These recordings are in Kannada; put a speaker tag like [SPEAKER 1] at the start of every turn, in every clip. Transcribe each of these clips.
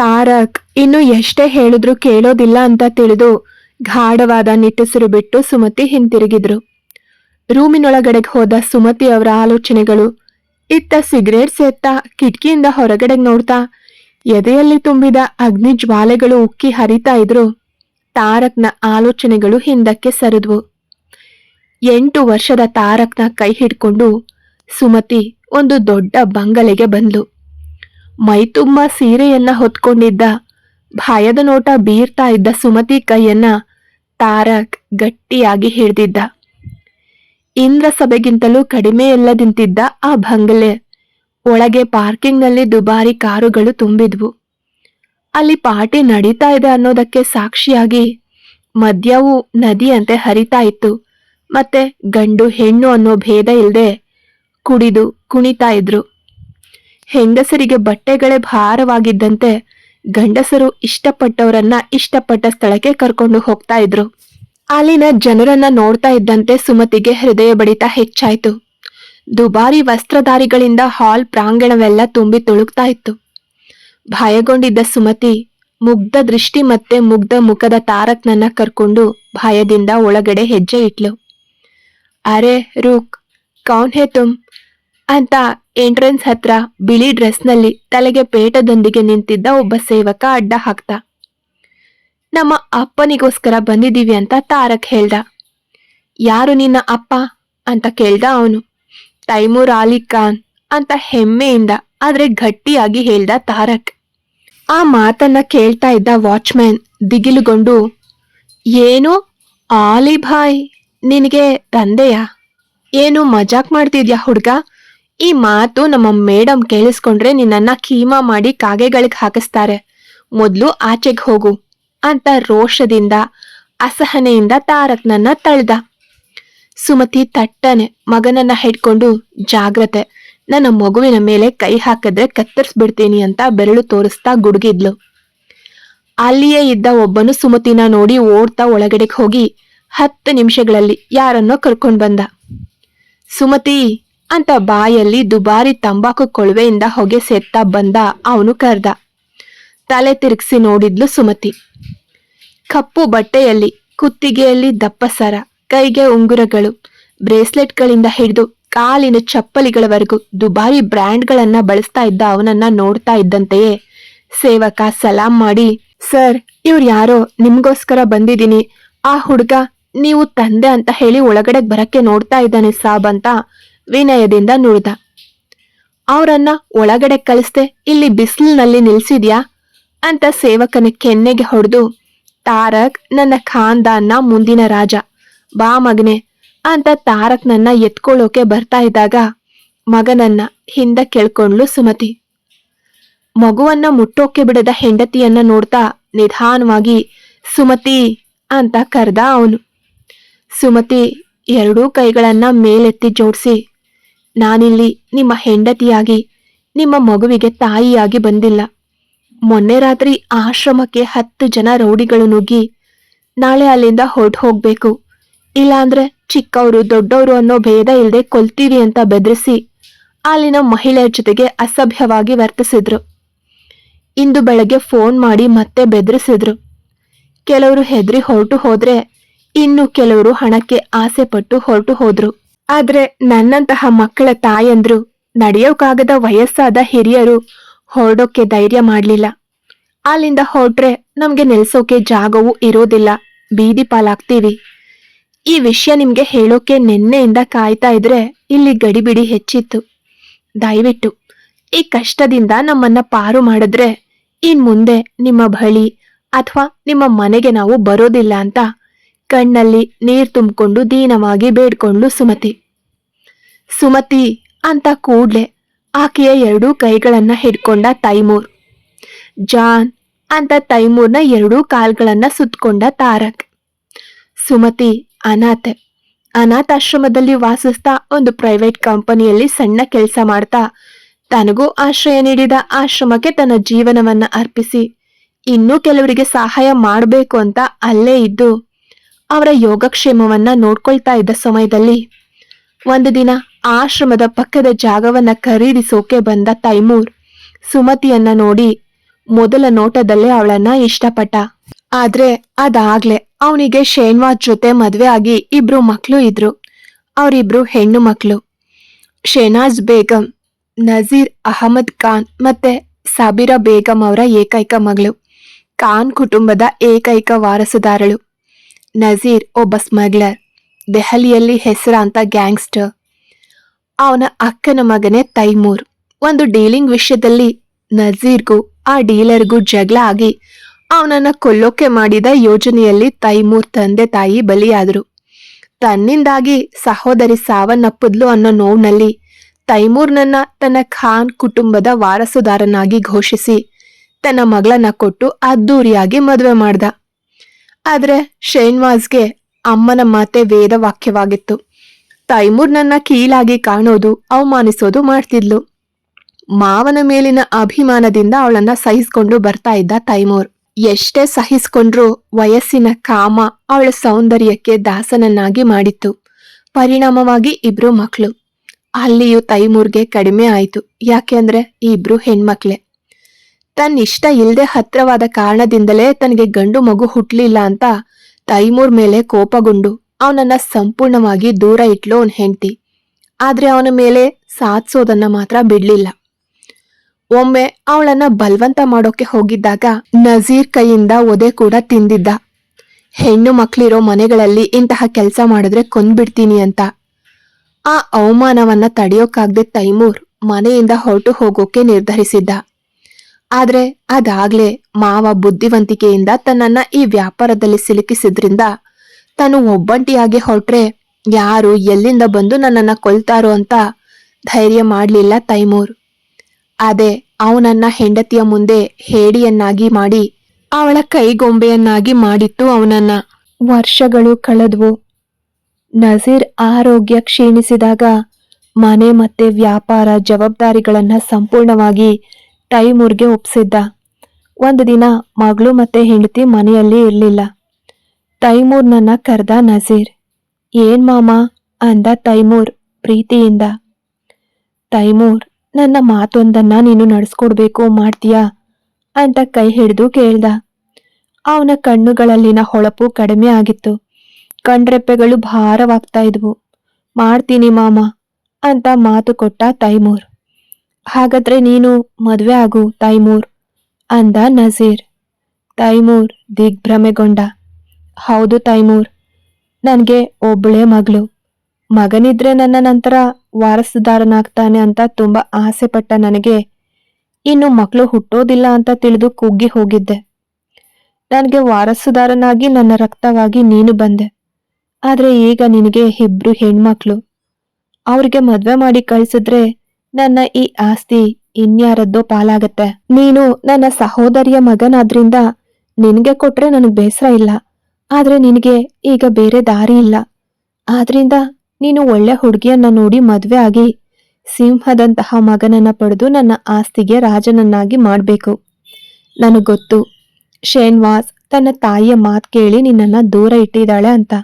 [SPEAKER 1] ತಾರಕ್, ಇನ್ನು ಎಷ್ಟೇ ಹೇಳಿದ್ರು ಕೇಳೋದಿಲ್ಲ ಅಂತ ತಿಳಿದು ಗಾಢವಾದ ನಿಟ್ಟುಸಿರು ಬಿಟ್ಟು ಸುಮತಿ ಹಿಂತಿರುಗಿದ್ರು. ರೂಮಿನೊಳಗಡೆಗೆ ಹೋದ ಸುಮತಿ ಅವರ ಆಲೋಚನೆಗಳು, ಇತ್ತ ಸಿಗರೇಟ್ ಸೇತ್ತ ಕಿಟಕಿಯಿಂದ ಹೊರಗಡೆ ನೋಡ್ತಾ ಎದೆಯಲ್ಲಿ ತುಂಬಿದ ಅಗ್ನಿ ಜ್ವಾಲೆಗಳು ಉಕ್ಕಿ ಹರಿತಾ ಇದ್ರು. ತಾರಕ್ನ ಆಲೋಚನೆಗಳು ಹಿಂದಕ್ಕೆ ಸರಿದ್ವು. ಎಂಟು ವರ್ಷದ ತಾರಕ್ನ ಕೈ ಹಿಡ್ಕೊಂಡು ಸುಮತಿ ಒಂದು ದೊಡ್ಡ ಬಂಗಲೆಗೆ ಬಂದ್ಲು. ಮೈತುಂಬ ಸೀರೆಯನ್ನ ಹೊತ್ಕೊಂಡಿದ್ದ. ಭಯದ ನೋಟ ಬೀರ್ತಾ ಇದ್ದ ಸುಮತಿ ಕೈಯನ್ನ ತಾರಕ್ ಗಟ್ಟಿಯಾಗಿ ಹಿಡಿದಿದ್ದ. ಇಂದ್ರ ಸಭೆಗಿಂತಲೂ ಕಡಿಮೆ ಎಲ್ಲದಿಂತಿದ್ದ ಆ ಬಂಗಲೆ. ಒಳಗೆ ಪಾರ್ಕಿಂಗ್ನಲ್ಲಿ ದುಬಾರಿ ಕಾರುಗಳು ತುಂಬಿದ್ವು. ಅಲ್ಲಿ ಪಾರ್ಟಿ ನಡೀತಾ ಇದೆ ಅನ್ನೋದಕ್ಕೆ ಸಾಕ್ಷಿಯಾಗಿ ಮದ್ಯವು ನದಿಯಂತೆ ಹರಿತಾ ಇತ್ತು. ಮತ್ತೆ ಗಂಡು ಹೆಣ್ಣು ಅನ್ನೋ ಭೇದ ಇಲ್ಲದೆ ಕುಡಿದು ಕುಣಿತಾ ಇದ್ರು. ಹೆಂಗಸರಿಗೆ ಬಟ್ಟೆಗಳೇ ಭಾರವಾಗಿದ್ದಂತೆ ಗಂಡಸರು ಇಷ್ಟಪಟ್ಟವರನ್ನ ಇಷ್ಟಪಟ್ಟ ಸ್ಥಳಕ್ಕೆ ಕರ್ಕೊಂಡು ಹೋಗ್ತಾ ಇದ್ರು. ಅಲ್ಲಿನ ಜನರನ್ನ ನೋಡ್ತಾ ಇದ್ದಂತೆ ಸುಮತಿಗೆ ಹೃದಯ ಬಡಿತ ಹೆಚ್ಚಾಯ್ತು. ದುಬಾರಿ ವಸ್ತ್ರಧಾರಿಗಳಿಂದ ಹಾಲ್ ಪ್ರಾಂಗಣವೆಲ್ಲ ತುಂಬಿ ತುಳುಕ್ತಾ ಇತ್ತು. ಭಯಗೊಂಡಿದ್ದ ಸುಮತಿ ಮುಗ್ಧ ದೃಷ್ಟಿ ಮತ್ತೆ ಮುಗ್ಧ ಮುಖದ ತಾರಕ್ನನ್ನ ಕರ್ಕೊಂಡು ಭಯದಿಂದ ಒಳಗಡೆ ಹೆಜ್ಜೆ ಇಟ್ಲು. ಅರೆ ರೂಕ್, ಕೌನ್ ಹೇ ತುಮ್? ಅಂತ ಎಂಟ್ರೆನ್ಸ್ ಹತ್ರ ಬಿಳಿ ಡ್ರೆಸ್ನಲ್ಲಿ ತಲೆಗೆ ಪೇಟದೊಂದಿಗೆ ನಿಂತಿದ್ದ ಒಬ್ಬ ಸೇವಕ ಅಡ್ಡ ಹಾಕ್ತ ನಮ್ಮ ಅಪ್ಪನಿಗೋಸ್ಕರ ಬಂದಿದ್ದೀವಿ ಅಂತ ತಾರಕ್ ಹೇಳ್ದ. ಯಾರು ನಿನ್ನ ಅಪ್ಪ? ಅಂತ ಕೇಳ್ದ ಅವನು. ತೈಮೂರ್ ಅಲಿ ಖಾನ್ ಅಂತ ಹೆಮ್ಮೆಯಿಂದ, ಆದ್ರೆ ಗಟ್ಟಿಯಾಗಿ ಹೇಳ್ದ ತಾರಕ್. ಆ ಮಾತನ್ನ ಕೇಳ್ತಾ ಇದ್ದ ವಾಚ್ಮ್ಯಾನ್ ದಿಗಿಲುಗೊಂಡು, ಏನು ಆಲಿ ಭಾಯ್ ನಿನಗೆ ತಂದೆಯಾ? ಏನು ಮಜಾಕ್ ಮಾಡ್ತಿದ್ಯಾ ಹುಡ್ಗ? ಈ ಮಾತು ನಮ್ಮ ಮೇಡಮ್ ಕೇಳಿಸ್ಕೊಂಡ್ರೆ ನಿನ್ನನ್ನ ಕೀಮಾ ಮಾಡಿ ಕಾಗೆಗಳಿಗೆ ಹಾಕಿಸ್ತಾರೆ. ಮೊದ್ಲು ಆಚೆಗೆ ಹೋಗು ಅಂತ ರೋಷದಿಂದ, ಅಸಹನೆಯಿಂದ ತಾರಕ್ನನ್ನ ತಳ್ದ. ಸುಮತಿ ತಟ್ಟನೆ ಮಗನನ್ನ ಹಿಡ್ಕೊಂಡು ಜಾಗ್ರತೆ. ನನ್ನ ಮಗುವಿನ ಮೇಲೆ ಕೈ ಹಾಕಿದ್ರೆ ಕತ್ತರಿಸ್ಬಿಡ್ತೀನಿ ಅಂತ ಬೆರಳು ತೋರಿಸ್ತಾ ಗುಡುಗಿದ್ಲು. ಅಲ್ಲಿಯೇ ಇದ್ದ ಒಬ್ಬನು ಸುಮತಿನ ನೋಡಿ ಓಡ್ತಾ ಒಳಗಡೆಗೆ ಹೋಗಿ ಹತ್ತು ನಿಮಿಷಗಳಲ್ಲಿ ಯಾರನ್ನೋ ಕರ್ಕೊಂಡು ಬಂದ. ಸುಮತಿ ಅಂತ ಬಾಯಲ್ಲಿ ದುಬಾರಿ ತಂಬಾಕು ಕೊಳವೆಯಿಂದ ಹೊಗೆ ಸೇರ್ತಾ ಬಂದ ಅವನು ಕರ್ದ. ತಲೆ ತಿರುಗಿಸಿ ನೋಡಿದ್ಲು ಸುಮತಿ. ಕಪ್ಪು ಬಟ್ಟೆಯಲ್ಲಿ, ಕುತ್ತಿಗೆಯಲ್ಲಿ ದಪ್ಪ ಸರ, ಕೈಗೆ ಉಂಗುರಗಳು, ಬ್ರೇಸ್ಲೆಟ್ಗಳಿಂದ ಹಿಡಿದು ಕಾಲಿನ ಚಪ್ಪಲಿಗಳವರೆಗೂ ದುಬಾರಿ ಬ್ರ್ಯಾಂಡ್ಗಳನ್ನ ಬಳಸ್ತಾ ಇದ್ದ ಅವನನ್ನ ನೋಡ್ತಾ ಇದ್ದಂತೆಯೇ ಸೇವಕ ಸಲಾಂ ಮಾಡಿ, ಸರ್, ಇವ್ರು ಯಾರೋ, ನಿಮ್ಗೋಸ್ಕರ ಬಂದಿದ್ದೀನಿ. ಆ ಹುಡುಗ, ನೀವು ತಂದೆ ಅಂತ ಹೇಳಿ ಒಳಗಡೆ ಬರಕ್ಕೆ ನೋಡ್ತಾ ಇದ್ದಾನೆ ಸಾಬ್ ಅಂತ ವಿನಯದಿಂದ ನುಡಿದ. ಅವರನ್ನ ಒಳಗಡೆ ಕಳಿಸ್ದೆ ಇಲ್ಲಿ ಬಿಸಿಲಿನಲ್ಲಿ ನಿಲ್ಸಿದ್ಯಾ? ಅಂತ ಸೇವಕನ ಕೆನ್ನೆಗೆ ಹೊಡೆದು, ತಾರಕ್, ನನ್ನ ಖಾನ್ದಾನ್ನ ಮುಂದಿನ ರಾಜ. ಬಾ ಮಗನೆ ಅಂತ ತಾರಕ್ ನನ್ನ ಎತ್ಕೊಳ್ಳೋಕೆ ಬರ್ತಾ ಇದ್ದಾಗ, ಮಗನನ್ನ ಹಿಂದೆ ಕೇಳ್ಕೊಂಡ್ಲು ಸುಮತಿ. ಮಗುವನ್ನ ಮುಟ್ಟೋಕೆ ಬಿಡದ ಹೆಂಡತಿಯನ್ನ ನೋಡ್ತಾ ನಿಧಾನವಾಗಿ, ಸುಮತಿ ಅಂತ ಕರೆದ ಅವನು. ಸುಮತಿ ಎರಡೂ ಕೈಗಳನ್ನ ಮೇಲೆತ್ತಿ ಜೋಡಿಸಿ ನಾನಿಲ್ಲಿ ನಿಮ್ಮ ಹೆಂಡತಿಯಾಗಿ, ನಿಮ್ಮ ಮಗುವಿಗೆ ತಾಯಿಯಾಗಿ ಬಂದಿಲ್ಲ. ಮೊನ್ನೆ ರಾತ್ರಿ ಆಶ್ರಮಕ್ಕೆ ಹತ್ತು ಜನ ರೌಡಿಗಳು ನುಗ್ಗಿ ನಾಳೆ ಅಲ್ಲಿಂದ ಹೊರಟು ಹೋಗ್ಬೇಕು ಇಲ್ಲಾಂದ್ರೆ ಚಿಕ್ಕವರು ದೊಡ್ಡವರು ಅನ್ನೋ ಭೇದ ಇಲ್ಲದೆ ಕೊಲ್ತೀವಿ ಅಂತ ಬೆದರಿಸಿ ಅಲ್ಲಿನ ಮಹಿಳೆಯರ ಜೊತೆಗೆ ಅಸಭ್ಯವಾಗಿ ವರ್ತಿಸಿದ್ರು. ಇಂದು ಬೆಳಗ್ಗೆ ಫೋನ್ ಮಾಡಿ ಮತ್ತೆ ಬೆದರಿಸಿದ್ರು. ಕೆಲವರು ಹೆದರಿ ಹೊರಟು ಹೋದ್ರೆ ಇನ್ನು ಕೆಲವರು ಹಣಕ್ಕೆ ಆಸೆ ಪಟ್ಟು ಹೊರಟು ಹೋದ್ರು. ಆದ್ರೆ ನನ್ನಂತಹ ಮಕ್ಕಳ ತಾಯಂದ್ರು ನಡೆಯೋಕಾಗದ ವಯಸ್ಸಾದ ಹಿರಿಯರು ಹೊರಡೋಕೆ ಧೈರ್ಯ ಮಾಡಲಿಲ್ಲ. ಅಲ್ಲಿಂದ ಹೊರಟ್ರೆ ನಮ್ಗೆ ನೆಲ್ಸೋಕೆ ಜಾಗವೂ ಇರೋದಿಲ್ಲ. ಬೀದಿ ಪಾಲಾಗ್ತೀವಿ. ಈ ವಿಷಯ ನಿಮ್ಗೆ ಹೇಳೋಕೆ ನಿನ್ನೆಯಿಂದ ಕಾಯ್ತಾ ಇದ್ರೆ ಇಲ್ಲಿ ಗಡಿಬಿಡಿ ಹೆಚ್ಚಿತ್ತು. ದಯವಿಟ್ಟು ಈ ಕಷ್ಟದಿಂದ ನಮ್ಮನ್ನ ಪಾರು ಮಾಡಿದ್ರೆ ಇನ್ ಮುಂದೆ ನಿಮ್ಮ ಬಳಿ ಅಥವಾ ನಿಮ್ಮ ಮನೆಗೆ ನಾವು ಬರೋದಿಲ್ಲ ಅಂತ ಕಣ್ಣಲ್ಲಿ ನೀರ್ ತುಂಬಿಕೊಂಡು ದೀನವಾಗಿ ಬೇಡ್ಕೊಂಡು ಸುಮತಿ. ಸುಮತಿ ಅಂತ ಕೂಡ್ಲೆ ಆಕೆಯ ಎರಡೂ ಕೈಗಳನ್ನ ಹಿಡ್ಕೊಂಡ ತೈಮೂರ್. ಜಾನ್ ಅಂತ ತೈಮೂರ್ನ ಎರಡೂ ಕಾಲ್ಗಳನ್ನ ಸುತ್ತಕೊಂಡ ತಾರಕ್. ಸುಮತಿ ಅನಾಥೆ. ಅನಾಥಾಶ್ರಮದಲ್ಲಿ ವಾಸಿಸ್ತಾ ಒಂದು ಪ್ರೈವೇಟ್ ಕಂಪನಿಯಲ್ಲಿ ಸಣ್ಣ ಕೆಲಸ ಮಾಡ್ತಾ ತನಗೂ ಆಶ್ರಯ ನೀಡಿದ ಆಶ್ರಮಕ್ಕೆ ತನ್ನ ಜೀವನವನ್ನ ಅರ್ಪಿಸಿ ಇನ್ನೂ ಕೆಲವರಿಗೆ ಸಹಾಯ ಮಾಡಬೇಕು ಅಂತ ಅಲ್ಲೇ ಇದ್ದು ಅವರ ಯೋಗಕ್ಷೇಮವನ್ನ ನೋಡ್ಕೊಳ್ತಾ ಇದ್ದ ಸಮಯದಲ್ಲಿ ಒಂದು ದಿನ ಆಶ್ರಮದ ಪಕ್ಕದ ಜಾಗವನ್ನ ಖರೀದಿಸೋಕೆ ಬಂದ ತೈಮೂರ್, ಸುಮತಿಯನ್ನ ನೋಡಿ ಮೊದಲ ನೋಟದಲ್ಲೇ ಅವಳನ್ನ ಇಷ್ಟಪಟ್ಟ. ಆದ್ರೆ ಅದಾಗ್ಲೆ ಅವನಿಗೆ ಶೇನ್ವಾಜ್ ಜೊತೆ ಮದ್ವೆ ಆಗಿ ಇಬ್ರು ಮಕ್ಕಳು ಇದ್ರು. ಅವರಿಬ್ರು ಹೆಣ್ಣು ಮಕ್ಕಳು ಶೇನಾಜ್ ಬೇಗಂ, ನಜೀರ್ ಅಹಮದ್ ಖಾನ್ ಮತ್ತೆ ಸಾಬಿರಾ ಬೇಗಂ ಅವರ ಏಕೈಕ ಮಗಳು. ಖಾನ್ ಕುಟುಂಬದ ಏಕೈಕ ವಾರಸುದಾರಳು. ನಜೀರ್ ಒಬ್ಬ ಸ್ಮಗ್ಲರ್. ದೆಹಲಿಯಲ್ಲಿ ಹೆಸರಾಂತ ಗ್ಯಾಂಗ್ಸ್ಟರ್. ಅವನ ಅಕ್ಕನ ಮಗನೇ ತೈಮೂರ್. ಒಂದು ಡೀಲಿಂಗ್ ವಿಷಯದಲ್ಲಿ ನಜೀರ್ಗೂ, ಆ ಡೀಲರ್ಗೂ ಜಗಳ ಆಗಿ ಅವನನ್ನ ಕೊಲ್ಲೋಕೆ ಮಾಡಿದ ಯೋಜನೆಯಲ್ಲಿ ತೈಮೂರ್ ತಂದೆ ತಾಯಿ ಬಲಿಯಾದರು. ತನ್ನಿಂದಾಗಿ ಸಹೋದರಿ ಸಾವನ್ನಪ್ಪಿದ್ಲು ಅನ್ನೋ ನೋವಿನಲ್ಲಿ ತೈಮೂರ್ನನ್ನ ತನ್ನ ಖಾನ್ ಕುಟುಂಬದ ವಾರಸುದಾರನಾಗಿ ಘೋಷಿಸಿ ತನ್ನ ಮಗಳನ್ನ ಕೊಟ್ಟು ಅದ್ದೂರಿಯಾಗಿ ಮದುವೆ ಮಾಡ್ದ. ಆದರೆ ಶೇನ್ವಾಜ್ಗೆ ಅಮ್ಮನ ಮಾತೆ ವೇದ ವಾಕ್ಯವಾಗಿತ್ತು. ತೈಮೂರ್ ನನ್ನ ಕೀಳಾಗಿ ಕಾಣೋದು, ಅವಮಾನಿಸೋದು ಮಾಡ್ತಿದ್ಲು. ಮಾವನ ಮೇಲಿನ ಅಭಿಮಾನದಿಂದ ಅವಳನ್ನ ಸಹಿಸ್ಕೊಂಡು ಬರ್ತಾ ಇದ್ದ ತೈಮೂರ್. ಎಷ್ಟೇ ಸಹಿಸಿಕೊಂಡ್ರು ವಯಸ್ಸಿನ ಕಾಮ ಅವಳ ಸೌಂದರ್ಯಕ್ಕೆ ದಾಸನನ್ನಾಗಿ ಮಾಡಿತ್ತು. ಪರಿಣಾಮವಾಗಿ ಇಬ್ರು ಮಕ್ಕಳು ಅಲ್ಲಿಯೂ ತೈಮೂರ್ಗೆ ಕಡಿಮೆ ಆಯಿತು. ಯಾಕೆಂದ್ರೆ ಇಬ್ರು ಹೆಣ್ಮಕ್ಳೆ. ತನ್ನಿಷ್ಟ ಇಲ್ಲದೆ ಹತ್ರವಾದ ಕಾರಣದಿಂದಲೇ ತನಗೆ ಗಂಡು ಮಗು ಹುಟ್ಲಿಲ್ಲ ಅಂತ ತೈಮೂರ್ ಮೇಲೆ ಕೋಪಗೊಂಡು ಅವನನ್ನ ಸಂಪೂರ್ಣವಾಗಿ ದೂರ ಇಟ್ಲು ಅವನ್ ಹೆಂಡ್ತಿ. ಆದ್ರೆ ಅವನ ಮೇಲೆ ಸಾಧಿಸೋದನ್ನ ಮಾತ್ರ ಬಿಡ್ಲಿಲ್ಲ. ಒಮ್ಮೆ ಅವಳನ್ನ ಬಲವಂತ ಮಾಡೋಕೆ ಹೋಗಿದ್ದಾಗ ನಜೀರ್ ಕೈಯಿಂದ ಒದೆ ಕೂಡ ತಿಂದಿದ್ದ. ಹೆಣ್ಣು ಮಕ್ಕಳಿರೋ ಮನೆಗಳಲ್ಲಿ ಇಂತಹ ಕೆಲಸ ಮಾಡಿದ್ರೆ ಕೊಂದ್ಬಿಡ್ತೀನಿ ಅಂತ. ಆ ಅವಮಾನವನ್ನ ತಡೆಯೋಕಾಗ್ದೆ ತೈಮೂರ್ ಮನೆಯಿಂದ ಹೊರಟು ಹೋಗೋಕೆ ನಿರ್ಧರಿಸಿದ್ದ. ಆದ್ರೆ ಅದಾಗ್ಲೇ ಮಾವ ಬುದ್ಧಿವಂತಿಕೆಯಿಂದ ತನ್ನನ್ನ ಈ ವ್ಯಾಪಾರದಲ್ಲಿ ಸಿಲುಕಿಸಿದ್ರಿಂದ ತಾನು ಒಬ್ಬಂಟಿಯಾಗಿ ಹೊರಟ್ರೆ ಯಾರು ಎಲ್ಲಿಂದ ಬಂದು ನನ್ನನ್ನ ಕೊಲ್ತಾರೋ ಅಂತ ಧೈರ್ಯ ಮಾಡಲಿಲ್ಲ ತೈಮೂರ್. ಅದೇ ಅವನನ್ನ ಹೆಂಡತಿಯ ಮುಂದೆ ಹೇಡಿಯನ್ನಾಗಿ ಮಾಡಿ ಅವಳ ಕೈಗೊಂಬೆಯನ್ನಾಗಿ ಮಾಡಿತ್ತು ಅವನನ್ನ. ವರ್ಷಗಳು ಕಳೆದ್ವು. ನಜೀರ್ ಆರೋಗ್ಯ ಕ್ಷೀಣಿಸಿದಾಗ ಮನೆ ಮತ್ತೆ ವ್ಯಾಪಾರ ಜವಾಬ್ದಾರಿಗಳನ್ನ ಸಂಪೂರ್ಣವಾಗಿ ತೈಮೂರ್ಗೆ ಒಪ್ಸಿದ್ದ. ಒಂದು ದಿನ ಮಗಳು ಮತ್ತೆ ಹೆಂಡತಿ ಮನೆಯಲ್ಲಿ ಇರಲಿಲ್ಲ. ತೈಮೂರ್ ನನ್ನ ಕರ್ದ ನಜೀರ್ ಏನ್ ಮಾಮ? ಅಂದ ತೈಮೂರ್ ಪ್ರೀತಿಯಿಂದ. ತೈಮೂರ್ ನನ್ನ ಮಾತೊಂದನ್ನ ನೀನು ನಡೆಸ್ಕೊಡ್ಬೇಕು ಮಾಡ್ತೀಯಾ? ಅಂತ ಕೈ ಹಿಡಿದು ಕೇಳ್ದ. ಅವನ ಕಣ್ಣುಗಳಲ್ಲಿನ ಹೊಳಪು ಕಡಿಮೆ ಆಗಿತ್ತು. ಕಣ್ರೆಪ್ಪೆಗಳು ಭಾರವಾಗ್ತಾ ಇದ್ವು. ಮಾಡ್ತೀನಿ ಮಾಮ, ಅಂತ ಮಾತು ಕೊಟ್ಟ ತೈಮೂರ್ ಹಾಗಾದ್ರೆ ನೀನು ಮದುವೆ ಆಗು, ತೈಮೂರ್, ಅಂದ ನಜೀರ್. ತೈಮೂರ್ ದಿಗ್ಭ್ರಮೆಗೊಂಡ. ಹೌದು ತೈಮೂರ್, ನನಗೆ ಒಬ್ಬಳೇ ಮಗಳು. ಮಗನಿದ್ರೆ ನನ್ನ ನಂತರ ವಾರಸುದಾರನಾಗ್ತಾನೆ ಅಂತ ತುಂಬಾ ಆಸೆಪಟ್ಟ ನನಗೆ. ಇನ್ನು ಮಕ್ಕಳು ಹುಟ್ಟೋದಿಲ್ಲ ಅಂತ ತಿಳಿದು ಕುಗ್ಗಿ ಹೋಗಿದ್ದೆ. ನನಗೆ ವಾರಸುದಾರನಾಗಿ ನನ್ನ ರಕ್ತವಾಗಿ ನೀನು ಬಂದೆ. ಆದ್ರೆ ಈಗ ನಿನಗೆ ಇಬ್ರು ಹೆಣ್ಮಕ್ಳು. ಅವ್ರಿಗೆ ಮದುವೆ ಮಾಡಿ ಕಳ್ಸಿದ್ರೆ ನನ್ನ ಈ ಆಸ್ತಿ ಇನ್ಯಾರದ್ದೋ ಪಾಲಾಗತ್ತೆ. ನೀನು ನನ್ನ ಸಹೋದರಿಯ ಮಗನಾದ್ರಿಂದ ನಿನಗೆ ಕೊಟ್ರೆ ನನಗೆ ಬೇಸರ ಇಲ್ಲ. ಆದ್ರೆ ನಿನಗೆ ಈಗ ಬೇರೆ ದಾರಿ ಇಲ್ಲ. ಆದ್ರಿಂದ ನೀನು ಒಳ್ಳೆ ಹುಡುಗಿಯನ್ನ ನೋಡಿ ಮದುವೆ ಆಗಿ ಸಿಂಹದಂತಹ ಮಗನನ್ನ ಪಡೆದು ನನ್ನ ಆಸ್ತಿಗೆ ರಾಜನನ್ನಾಗಿ ಮಾಡಬೇಕು. ನನಗೆ ಗೊತ್ತು, ಶೇನ್ವಾಸ್ ತನ್ನ ತಾಯಿಯ ಮಾತ್ ಕೇಳಿ ನಿನ್ನನ್ನ ದೂರ ಇಟ್ಟಿದ್ದಾಳೆ ಅಂತ.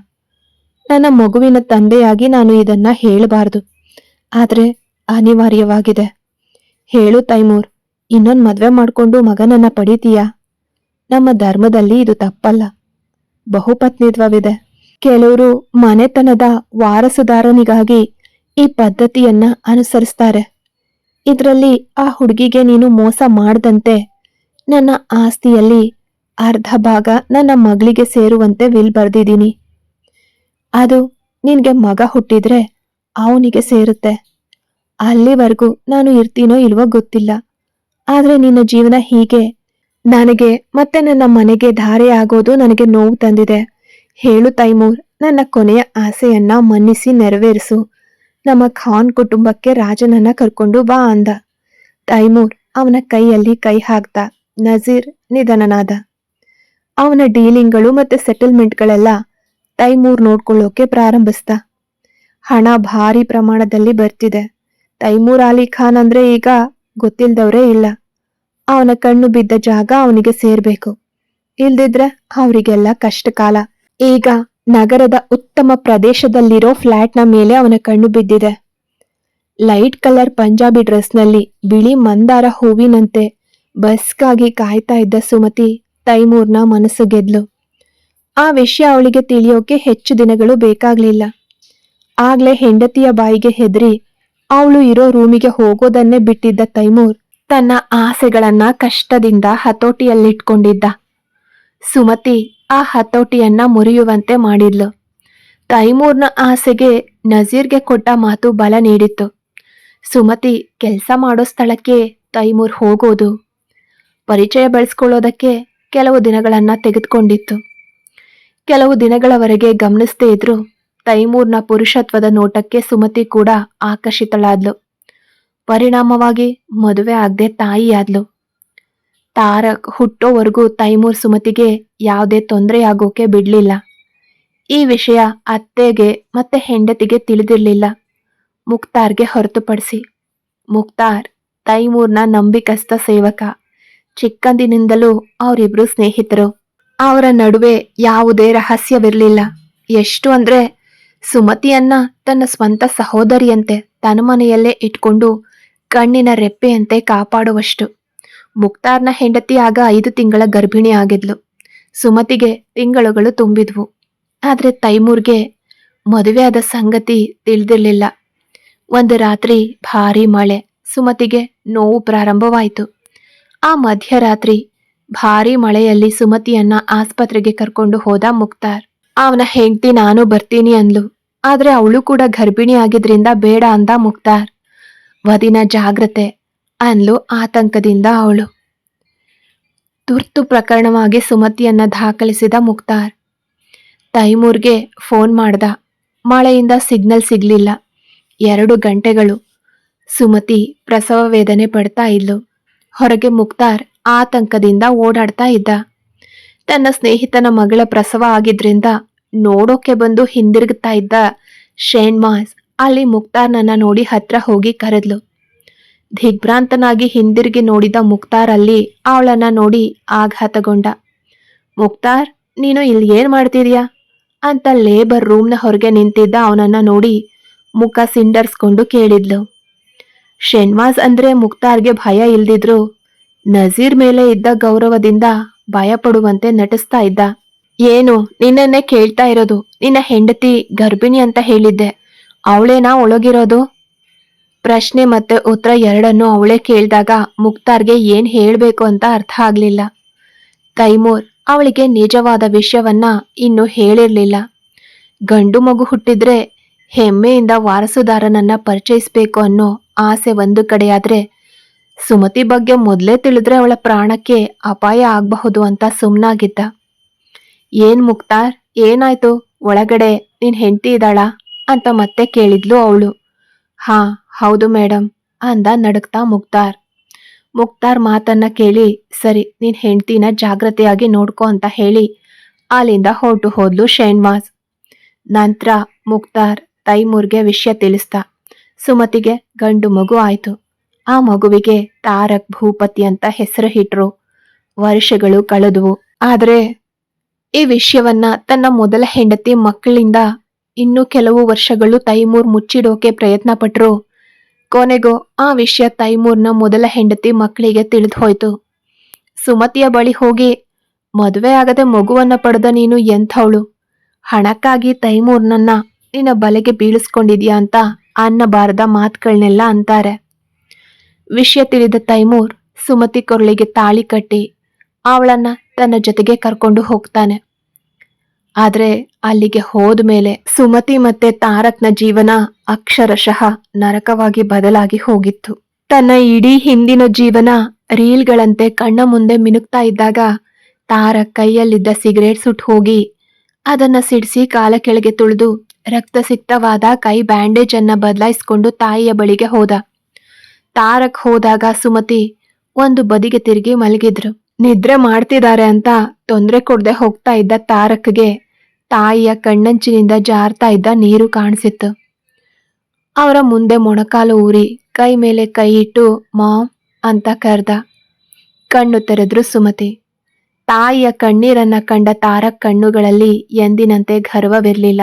[SPEAKER 1] ನನ್ನ ಮಗುವಿನ ತಂದೆಯಾಗಿ ನಾನು ಇದನ್ನ ಹೇಳಬಾರ್ದು. ಆದ್ರೆ ಅನಿವಾರ್ಯವಾಗಿದೆ. ಹೇಳು ತೈಮೂರ್, ಇನ್ನೊಂದ್ ಮದ್ವೆ ಮಾಡ್ಕೊಂಡು ಮಗನನ್ನ ಪಡಿತೀಯಾ? ನಮ್ಮ ಧರ್ಮದಲ್ಲಿ ಇದು ತಪ್ಪಲ್ಲ. ಬಹುಪತ್ನಿತ್ವವಿದೆ. ಕೆಲವರು ಮನೆತನದ ವಾರಸುದಾರನಿಗಾಗಿ ಈ ಪದ್ಧತಿಯನ್ನ ಅನುಸರಿಸ್ತಾರೆ. ಇದರಲ್ಲಿ ಆ ಹುಡುಗಿಗೆ ನೀನು ಮೋಸ ಮಾಡದಂತೆ ನನ್ನ ಆಸ್ತಿಯಲ್ಲಿ ಅರ್ಧ ಭಾಗ ನನ್ನ ಮಗಳಿಗೆ ಸೇರುವಂತೆ ವಿಲ್ ಬರ್ದಿದ್ದೀನಿ. ಅದು ನಿನಗೆ ಮಗ ಹುಟ್ಟಿದ್ರೆ ಅವನಿಗೆ ಸೇರುತ್ತೆ. ಅಲ್ಲಿವರೆಗೂ ನಾನು ಇರ್ತೀನೋ ಇಲ್ವೋ ಗೊತ್ತಿಲ್ಲ. ಆದರೆ ನಿನ್ನ ಜೀವನ ಹೀಗೆ. ನನಗೆ ಮತ್ತೆ ನನ್ನ ಮನೆಗೆ ಧಾರೆ ಆಗೋದು ನನಗೆ ನೋವು ತಂದಿದೆ. ಹೇಳು ತೈಮೂರ್, ನನ್ನ ಕೊನೆಯ ಆಸೆಯನ್ನ ಮನ್ನಿಸಿ ನೆರವೇರಿಸು. ನಮ್ಮ ಖಾನ್ ಕುಟುಂಬಕ್ಕೆ ರಾಜನನ್ನ ಕರ್ಕೊಂಡು ಬಾ ಅಂದ. ತೈಮೂರ್ ಅವನ ಕೈಯಲ್ಲಿ ಕೈ ಹಾಕ್ದ ನಜೀರ್ ನಿಧನನಾದ. ಅವನ ಡೀಲಿಂಗ್ಗಳು ಮತ್ತೆ ಸೆಟಲ್ಮೆಂಟ್ಗಳೆಲ್ಲ ತೈಮೂರ್ ನೋಡ್ಕೊಳ್ಳೋಕೆ ಪ್ರಾರಂಭಿಸ್ದ. ಹಣ ಭಾರಿ ಪ್ರಮಾಣದಲ್ಲಿ ಬರ್ತಿದೆ. ತೈಮೂರ್ ಅಲಿ ಖಾನ್ ಅಂದ್ರೆ ಈಗ ಗೊತ್ತಿಲ್ದವ್ರೇ ಇಲ್ಲ. ಅವನ ಕಣ್ಣು ಬಿದ್ದ ಜಾಗ ಅವನಿಗೆ ಸೇರ್ಬೇಕು. ಇಲ್ದಿದ್ರೆ ಅವರಿಗೆಲ್ಲ ಕಷ್ಟಕಾಲ. ಈಗ ನಗರದ ಉತ್ತಮ ಪ್ರದೇಶದಲ್ಲಿರೋ ಫ್ಲಾಟ್ನ ಮೇಲೆ ಅವನ ಕಣ್ಣು ಬಿದ್ದಿದೆ. ಲೈಟ್ ಕಲರ್ ಪಂಜಾಬಿ ಡ್ರೆಸ್ನಲ್ಲಿ ಬಿಳಿ ಮಂದಾರ ಹೂವಿನಂತೆ ಬಸ್ಗಾಗಿ ಕಾಯ್ತಾ ಇದ್ದ ಸುಮತಿ ತೈಮೂರ್ನ ಮನಸ್ಸು ಗೆದ್ಲು. ಆ ವಿಷಯ ಅವಳಿಗೆ ತಿಳಿಯೋಕೆ ಹೆಚ್ಚು ದಿನಗಳು ಬೇಕಾಗ್ಲಿಲ್ಲ. ಆಗ್ಲೇ ಹೆಂಡತಿಯ ಬಾಯಿಗೆ ಹೆದರಿ ಅವಳು ಇರೋ ರೂಮಿಗೆ ಹೋಗೋದನ್ನೇ ಬಿಟ್ಟಿದ್ದ ತೈಮೂರ್ ತನ್ನ ಆಸೆಗಳನ್ನ ಕಷ್ಟದಿಂದ ಹತೋಟಿಯಲ್ಲಿಟ್ಕೊಂಡಿದ್ದ. ಸುಮತಿ ಆ ಹತೋಟಿಯನ್ನ ಮುರಿಯುವಂತೆ ಮಾಡಿದ್ಲು. ತೈಮೂರ್ನ ಆಸೆಗೆ ನಜೀರ್ಗೆ ಕೊಟ್ಟ ಮಾತು ಬಲ ನೀಡಿತ್ತು. ಸುಮತಿ ಕೆಲಸ ಮಾಡೋ ಸ್ಥಳಕ್ಕೆ ತೈಮೂರ್ ಹೋಗೋದು, ಪರಿಚಯ ಬೆಳೆಸ್ಕೊಳ್ಳೋದಕ್ಕೆ ಕೆಲವು ದಿನಗಳನ್ನ ತೆಗೆದುಕೊಂಡಿತ್ತು. ಕೆಲವು ದಿನಗಳವರೆಗೆ ಗಮನಿಸದೇ ಇದ್ರು ತೈಮೂರ್ನ ಪುರುಷತ್ವದ ನೋಟಕ್ಕೆ ಸುಮತಿ ಕೂಡ ಆಕರ್ಷಿತಳಾದ್ಲು. ಪರಿಣಾಮವಾಗಿ ಮದುವೆ ಆಗದೆ ತಾಯಿಯಾದ್ಲು. ತಾರಕ್ ಹುಟ್ಟೋವರೆಗೂ ತೈಮೂರ್ ಸುಮತಿಗೆ ಯಾವುದೇ ತೊಂದರೆಯಾಗೋಕೆ ಬಿಡಲಿಲ್ಲ. ಈ ವಿಷಯ ಅತ್ತೆಗೆ ಮತ್ತೆ ಹೆಂಡತಿಗೆ ತಿಳಿದಿರಲಿಲ್ಲ. ಮುಕ್ತಾರ್ಗೆ ಹೊರತುಪಡಿಸಿ. ಮುಕ್ತಾರ್ ತೈಮೂರ್ನ ನಂಬಿಕಸ್ಥ ಸೇವಕ. ಚಿಕ್ಕಂದಿನಿಂದಲೂ ಅವರಿಬ್ರು ಸ್ನೇಹಿತರು. ಅವರ ನಡುವೆ ಯಾವುದೇ ರಹಸ್ಯವಿರಲಿಲ್ಲ. ಎಷ್ಟು ಅಂದ್ರೆ ಸುಮತಿಯನ್ನ ತನ್ನ ಸ್ವಂತ ಸಹೋದರಿಯಂತೆ ತನ್ನ ಮನೆಯಲ್ಲೇ ಇಟ್ಕೊಂಡು ಕಣ್ಣಿನ ರೆಪ್ಪೆಯಂತೆ ಕಾಪಾಡುವಷ್ಟು. ಮುಕ್ತಾರ್ನ ಹೆಂಡತಿ ಆಗ ಐದು ತಿಂಗಳ ಗರ್ಭಿಣಿ ಆಗಿದ್ಲು. ಸುಮತಿಗೆ ತಿಂಗಳುಗಳು ತುಂಬಿದ್ವು. ಆದರೆ ತೈಮೂರ್ಗೆ ಮದುವೆಯಾದ ಸಂಗತಿ ತಿಳಿದಿರಲಿಲ್ಲ. ಒಂದು ರಾತ್ರಿ ಭಾರಿ ಮಳೆ. ಸುಮತಿಗೆ ನೋವು ಪ್ರಾರಂಭವಾಯಿತು. ಆ ಮಧ್ಯರಾತ್ರಿ ಭಾರಿ ಮಳೆಯಲ್ಲಿ ಸುಮತಿಯನ್ನ ಆಸ್ಪತ್ರೆಗೆ ಕರ್ಕೊಂಡು ಹೋದ ಮುಕ್ತಾರ್. ಅವನ ಹೆಂಡತಿ, ನಾನು ಬರ್ತೀನಿ ಅಂದ್ಲು. ಆದ್ರೆ ಅವಳು ಕೂಡ ಗರ್ಭಿಣಿ ಆಗಿದ್ರಿಂದ ಬೇಡ ಅಂದ ಮುಕ್ತಾರ್. ವದಿನ ಜಾಗ್ರತೆ ಅನ್ಲು ಆತಂಕದಿಂದ ಅವಳು. ತುರ್ತು ಪ್ರಕರಣವಾಗಿ ಸುಮತಿಯನ್ನ ದಾಖಲಿಸಿದ ಮುಕ್ತಾರ್. ತೈಮೂರ್ಗೆ ಫೋನ್ ಮಾಡ್ದ. ಮಳೆಯಿಂದ ಸಿಗ್ನಲ್ ಸಿಗ್ಲಿಲ್ಲ. ಎರಡು ಗಂಟೆಗಳು ಸುಮತಿ ಪ್ರಸವ ವೇದನೆ ಪಡ್ತಾ ಇದ್ಲು. ಹೊರಗೆ ಮುಕ್ತಾರ್ ಆತಂಕದಿಂದ ಓಡಾಡ್ತಾ ಇದ್ದ. ತನ್ನ ಸ್ನೇಹಿತನ ಮಗಳ ಪ್ರಸವ ಆಗಿದ್ರಿಂದ ನೋಡೋಕೆ ಬಂದು ಹಿಂದಿರುಗ್ತಾ ಇದ್ದ ಶೇನ್ಮಾಸ್ ಅಲ್ಲಿ ಮುಕ್ತಾರ್ನನ್ನ ನೋಡಿ ಹತ್ರ ಹೋಗಿ ಕರೆದ್ಲು. ದಿಗ್ಭ್ರಾಂತನಾಗಿ ಹಿಂದಿರುಗಿ ನೋಡಿದ ಮುಕ್ತಾರ್ ಅಲ್ಲಿ ಅವಳನ್ನ ನೋಡಿ ಆಘಾತಗೊಂಡ. ಮುಕ್ತಾರ್, ನೀನು ಇಲ್ಲಿ ಏನ್ ಮಾಡ್ತಿದ್ಯಾ? ಅಂತ ಲೇಬರ್ ರೂಮ್ನ ಹೊರಗೆ ನಿಂತಿದ್ದ ಅವನನ್ನ ನೋಡಿ ಮುಖ ಸಿಂಡರ್ಸ್ಕೊಂಡು ಕೇಳಿದ್ಲು. ಶೆನ್ವಾಸ್ ಅಂದ್ರೆ ಮುಕ್ತಾರ್ಗೆ ಭಯ ಇಲ್ದಿದ್ರು, ನಜೀರ್ ಮೇಲೆ ಇದ್ದ ಗೌರವದಿಂದ ಭಯ ಪಡುವಂತೆ ನಟಿಸ್ತಾ ಇದ್ದ. ಏನು, ನಿನ್ನನ್ನೇ ಕೇಳ್ತಾ ಇರೋದು, ನಿನ್ನ ಹೆಂಡತಿ ಗರ್ಭಿಣಿ ಅಂತ ಹೇಳಿದ್ದೆ. ಅವಳೇನಾ ಒಳಗಿರೋದು? ಪ್ರಶ್ನೆ ಮತ್ತೆ ಉತ್ತರ ಎರಡನ್ನು ಅವಳೇ ಕೇಳಿದಾಗ ಮುಕ್ತಾರ್ಗೆ ಏನ್ ಹೇಳಬೇಕು ಅಂತ ಅರ್ಥ ಆಗ್ಲಿಲ್ಲ. ತೈಮೂರ್ ಅವಳಿಗೆ ನಿಜವಾದ ವಿಷಯವನ್ನ ಇನ್ನು ಹೇಳಿರ್ಲಿಲ್ಲ. ಗಂಡು ಮಗು ಹುಟ್ಟಿದ್ರೆ ಹೆಮ್ಮೆಯಿಂದ ವಾರಸುದಾರನನ್ನ ಪರಿಚಯಿಸಬೇಕು ಅನ್ನೋ ಆಸೆ ಒಂದು ಕಡೆಯಾದ್ರೆ ಸುಮತಿ ಬಗ್ಗೆ ಮೊದಲೇ ತಿಳಿದ್ರೆ ಅವಳ ಪ್ರಾಣಕ್ಕೆ ಅಪಾಯ ಆಗಬಹುದು ಅಂತ ಸುಮ್ನಾಗಿದ್ದ. ಏನ್ ಮುಕ್ತಾರ್? ಏನಾಯ್ತು? ಒಳಗಡೆ ನಿನ್ ಹೆಂಡತಿ ಇದ್ದಾಳ? ಅಂತ ಮತ್ತೆ ಕೇಳಿದ್ಲು ಅವಳು. ಹಾ, ಹೌದು ಮೇಡಮ್ ಅಂದ ನಡುಕ್ತಾ ಮುಕ್ತಾರ್. ಮುಕ್ತಾರ್ ಮಾತನ್ನ ಕೇಳಿ, ಸರಿ, ನಿನ್ ಹೆಂಡ್ತಿನ ಜಾಗ್ರತೆಯಾಗಿ ನೋಡ್ಕೊ ಅಂತ ಹೇಳಿ, ಅಲ್ಲಿಂದ ಹೊರಟು ಹೋದ್ಲು ಶೇನ್ವಾಸ್ ನಂತರ ಮುಕ್ತಾರ್ ತೈಮೂರ್ಗೆ ವಿಷಯ ತಿಳಿಸ್ದ ಸುಮತಿಗೆ ಗಂಡು ಮಗು ಆಯ್ತು. ಆ ಮಗುವಿಗೆ ತಾರಕ್ ಭೂಪತಿ ಅಂತ ಹೆಸರು ಇಟ್ರು. ವರ್ಷಗಳು ಕಳೆದುವು. ಆದ್ರೆ ಈ ವಿಷಯವನ್ನ ತನ್ನ ಮೊದಲ ಹೆಂಡತಿ ಮಕ್ಕಳಿಂದ ಇನ್ನು ಕೆಲವು ವರ್ಷಗಳು ತೈಮೂರ್ ಮುಚ್ಚಿಡೋಕೆ ಪ್ರಯತ್ನ ಪಟ್ರು ಕೊನೆಗೂ ಆ ವಿಷಯ ತೈಮೂರ್ನ ಮೊದಲ ಹೆಂಡತಿ ಮಕ್ಕಳಿಗೆ ತಿಳಿದು ಹೋಯ್ತು ಸುಮತಿಯ ಬಳಿ ಹೋಗಿ, ಮದುವೆ ಆಗದೆ ಮಗುವನ್ನ ಪಡೆದ ನೀನು ಎಂಥವಳು? ಹಣಕ್ಕಾಗಿ ತೈಮೂರ್ನನ್ನ ನಿನ್ನ ಬಲೆಗೆ ಬೀಳಿಸ್ಕೊಂಡಿದ್ಯಾ ಅಂತ ಅನ್ನಬಾರದ ಮಾತುಗಳನ್ನೆಲ್ಲ ಅಂತಾರೆ. ವಿಷಯ ತಿಳಿದ ತೈಮೂರ್ ಸುಮತಿ ಕೊರಳಿಗೆ ತಾಳಿ ಕಟ್ಟಿ, ಅವಳನ್ನ ತನ್ನ ಜೊತೆಗೆ ಕರ್ಕೊಂಡು ಹೋಗ್ತಾನೆ. ಆದ್ರೆ ಅಲ್ಲಿಗೆ ಹೋದ ಮೇಲೆ ಸುಮತಿ ಮತ್ತೆ ತಾರಕ್ನ ಜೀವನ ಅಕ್ಷರಶಃ ನರಕವಾಗಿ ಬದಲಾಗಿ ಹೋಗಿತ್ತು. ತನ್ನ ಇಡೀ ಹಿಂದಿನ ಜೀವನ ರೀಲ್ಗಳಂತೆ ಕಣ್ಣ ಮುಂದೆ ಮಿನುಕ್ತಾ ಇದ್ದಾಗ ತಾರಕ್ ಕೈಯಲ್ಲಿದ್ದ ಸಿಗರೇಟ್ ಸುಟ್ಟು ಹೋಗಿ ಅದನ್ನ ಸಿಡಿಸಿ ಕಾಲ ಕೆಳಗೆ ತುಳಿದು ರಕ್ತಸಿಕ್ತವಾದ ಕೈ ಬ್ಯಾಂಡೇಜ್ ಅನ್ನ ಬದಲಾಯಿಸಿಕೊಂಡು ತಾಯಿಯ ಬಳಿಗೆ ಹೋದ. ತಾರಕ್ ಹೋದಾಗ ಸುಮತಿ ಒಂದು ಬದಿಗೆ ತಿರುಗಿ ಮಲಗಿದ್ರು. ನಿದ್ರೆ ಮಾಡ್ತಿದ್ದಾರೆ ಅಂತ ತೊಂದರೆ ಕೊಡದೆ ಹೋಗ್ತಾ ಇದ್ದ ತಾರಕ್ಗೆ ತಾಯಿಯ ಕಣ್ಣಂಚಿನಿಂದ ಜಾರ್ತಾ ಇದ್ದ ನೀರು ಕಾಣಿಸಿತ್ತು. ಅವರ ಮುಂದೆ ಮೊಣಕಾಲು ಊರಿ, ಕೈ ಮೇಲೆ ಕೈ ಇಟ್ಟು, ಮಾ ಅಂತ ಕರೆದ. ಕಣ್ಣು ತೆರೆದ್ರು ಸುಮತಿ. ತಾಯಿಯ ಕಣ್ಣೀರನ್ನ ಕಂಡ ತಾರ ಕಣ್ಣುಗಳಲ್ಲಿ ಎಂದಿನಂತೆ ಗರ್ವವಿರಲಿಲ್ಲ.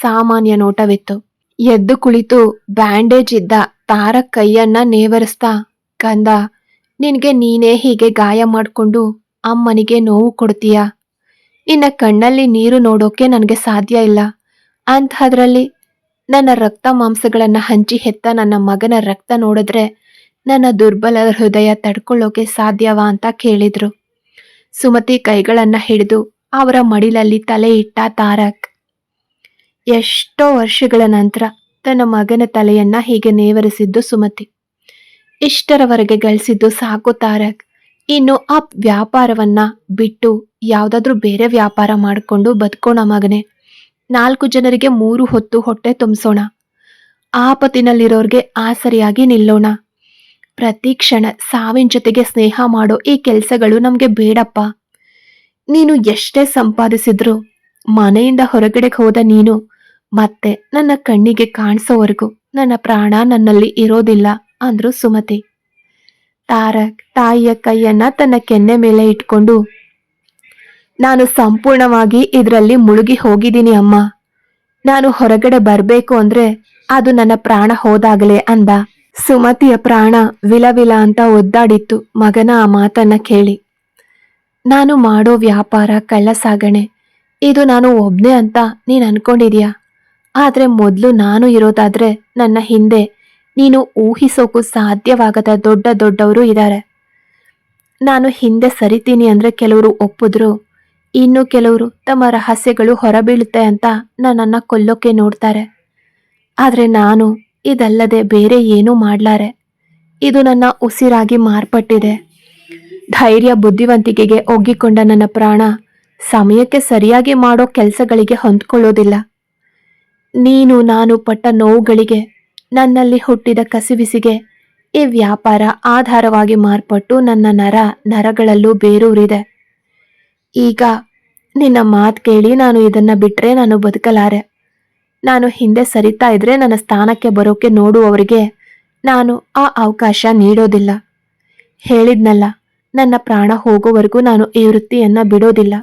[SPEAKER 1] ಸಾಮಾನ್ಯ ನೋಟವಿತ್ತು. ಎದ್ದು ಕುಳಿತು ಬ್ಯಾಂಡೇಜ್ ಇದ್ದ ತಾರ ಕೈಯನ್ನ ನೇವರಿಸ್ತಾ, ಕಂದ, ನಿನಗೆ ನೀನೇ ಹೀಗೆ ಗಾಯ ಮಾಡಿಕೊಂಡು ಅಮ್ಮನಿಗೆ ನೋವು ಕೊಡ್ತೀಯ? ನಿನ್ನ ಕಣ್ಣಲ್ಲಿ ನೀರು ನೋಡೋಕೆ ನನಗೆ ಸಾಧ್ಯ ಇಲ್ಲ. ಅಂಥದ್ರಲ್ಲಿ ನನ್ನ ರಕ್ತ ಮಾಂಸಗಳನ್ನು ಹಂಚಿ ಹೆತ್ತ ನನ್ನ ಮಗನ ರಕ್ತ ನೋಡಿದ್ರೆ ನನ್ನ ದುರ್ಬಲ ಹೃದಯ ತಡ್ಕೊಳ್ಳೋಕೆ ಸಾಧ್ಯವಾ ಅಂತ ಕೇಳಿದ್ರು. ಸುಮತಿ ಕೈಗಳನ್ನು ಹಿಡಿದು ಅವರ ಮಡಿಲಲ್ಲಿ ತಲೆ ಇಟ್ಟ ತಾರಕ್. ಎಷ್ಟೋ ವರ್ಷಗಳ ನಂತರ ತನ್ನ ಮಗನ ತಲೆಯನ್ನ ಹೀಗೆ ನೇವರಿಸಿದ್ದು ಸುಮತಿ. ಇಷ್ಟರವರೆಗೆ ಗಳಿಸಿದ್ದು ಸಾಕು ತಾರಕ್. ಇನ್ನು ಆ ವ್ಯಾಪಾರವನ್ನ ಬಿಟ್ಟು ಯಾವ್ದಾದ್ರೂ ಬೇರೆ ವ್ಯಾಪಾರ ಮಾಡಿಕೊಂಡು ಬದುಕೋಣ ಮಗನೆ. ನಾಲ್ಕು ಜನರಿಗೆ ಮೂರು ಹೊತ್ತು ಹೊಟ್ಟೆ ತುಂಬಿಸೋಣ. ಆಪತ್ತಿನಲ್ಲಿರೋರ್ಗೆ ಆಸರಿಯಾಗಿ ನಿಲ್ಲೋಣ. ಪ್ರತಿ ಕ್ಷಣ ಸಾವಿನ ಜೊತೆಗೆ ಸ್ನೇಹ ಮಾಡೋ ಈ ಕೆಲಸಗಳು ನಮಗೆ ಬೇಡಪ್ಪ. ನೀನು ಎಷ್ಟೇ ಸಂಪಾದಿಸಿದ್ರು ಮನೆಯಿಂದ ಹೊರಗಡೆ ಹೋದ ನೀನು ಮತ್ತೆ ನನ್ನ ಕಣ್ಣಿಗೆ ಕಾಣಿಸೋವರೆಗೂ ನನ್ನ ಪ್ರಾಣ ನನ್ನಲ್ಲಿ ಇರೋದಿಲ್ಲ ಅಂದ್ರು ಸುಮತಿ. ತಾರಕ್ ತಾಯಿಯ ಕೈಯನ್ನ ತನ್ನ ಕೆನ್ನೆ ಮೇಲೆ ಇಟ್ಕೊಂಡು, ನಾನು ಸಂಪೂರ್ಣವಾಗಿ ಇದರಲ್ಲಿ ಮುಳುಗಿ ಹೋಗಿದ್ದೀನಿ ಅಮ್ಮ. ನಾನು ಹೊರಗಡೆ ಬರಬೇಕು ಅಂದ್ರೆ ಅದು ನನ್ನ ಪ್ರಾಣ ಹೋದಾಗಲೇ ಅಂದ. ಸುಮತಿಯ ಪ್ರಾಣ ವಿಲವಿಲ ಅಂತ ಒದ್ದಾಡಿತ್ತು ಮಗನ ಆ ಮಾತನ್ನ ಕೇಳಿ. ನಾನು ಮಾಡೋ ವ್ಯಾಪಾರ ಕಳ್ಳ ಸಾಗಣೆ ಇದು ನಾನು ಒಬ್ನೇ ಅಂತ ನೀನ್ ಅನ್ಕೊಂಡಿದ್ಯಾ? ಆದ್ರೆ ಮೊದಲು ನಾನು ಇರೋದಾದ್ರೆ ನನ್ನ ಹಿಂದೆ ನೀನು ಊಹಿಸೋಕು ಸಾಧ್ಯವಾಗದ ದೊಡ್ಡ ದೊಡ್ಡವರು ಇದ್ದಾರೆ ನಾನು ಹಿಂದೆ ಸರಿತೀನಿ ಅಂದ್ರೆ ಕೆಲವರು ಒಪ್ಪಿದ್ರು. ಇನ್ನು ಕೆಲವರು ತಮ್ಮ ರಹಸ್ಯಗಳು ಹೊರಬೀಳುತ್ತೆ ಅಂತ ನನ್ನನ್ನ ಕೊಲ್ಲೋಕೆ ನೋಡ್ತಾರೆ. ಆದರೆ ನಾನು ಇದಲ್ಲದೆ ಬೇರೆ ಏನೂ ಮಾಡಲಾರೆ. ಇದು ನನ್ನ ಉಸಿರಾಗಿ ಮಾರ್ಪಟ್ಟಿದೆ. ಧೈರ್ಯ ಬುದ್ಧಿವಂತಿಕೆಗೆ ಒಗ್ಗಿಕೊಂಡ ನನ್ನ ಪ್ರಾಣ ಸಮಯಕ್ಕೆ ಸರಿಯಾಗಿ ಮಾಡೋ ಕೆಲಸಗಳಿಗೆ ಹೊಂದ್ಕೊಳ್ಳೋದಿಲ್ಲ. ನೀನು ನಾನು ಪಟ್ಟ ನೋವುಗಳಿಗೆ ನನ್ನಲ್ಲಿ ಹುಟ್ಟಿದ ಕಸಿವಿಸಿಗೆ ಈ ವ್ಯಾಪಾರ ಆಧಾರವಾಗಿ ಮಾರ್ಪಟ್ಟು ನನ್ನ ನರ ನರಗಳಲ್ಲೂ ಬೇರೂರಿದೆ. ಈಗ ನಿನ್ನ ಮಾತು ಕೇಳಿ ನಾನು ಇದನ್ನ ಬಿಟ್ರೆ ನಾನು ಬದುಕಲಾರೆ. ನಾನು ಹಿಂದೆ ಸರಿತಾ ಇದ್ರೆ ನನ್ನ ಸ್ಥಾನಕ್ಕೆ ಬರೋಕೆ ನೋಡುವವರಿಗೆ ನಾನು ಆ ಅವಕಾಶ ನೀಡೋದಿಲ್ಲ. ಹೇಳಿದ್ನಲ್ಲ, ನನ್ನ ಪ್ರಾಣ ಹೋಗೋವರೆಗೂ ನಾನು ಈ ವೃತ್ತಿಯನ್ನ ಬಿಡೋದಿಲ್ಲ.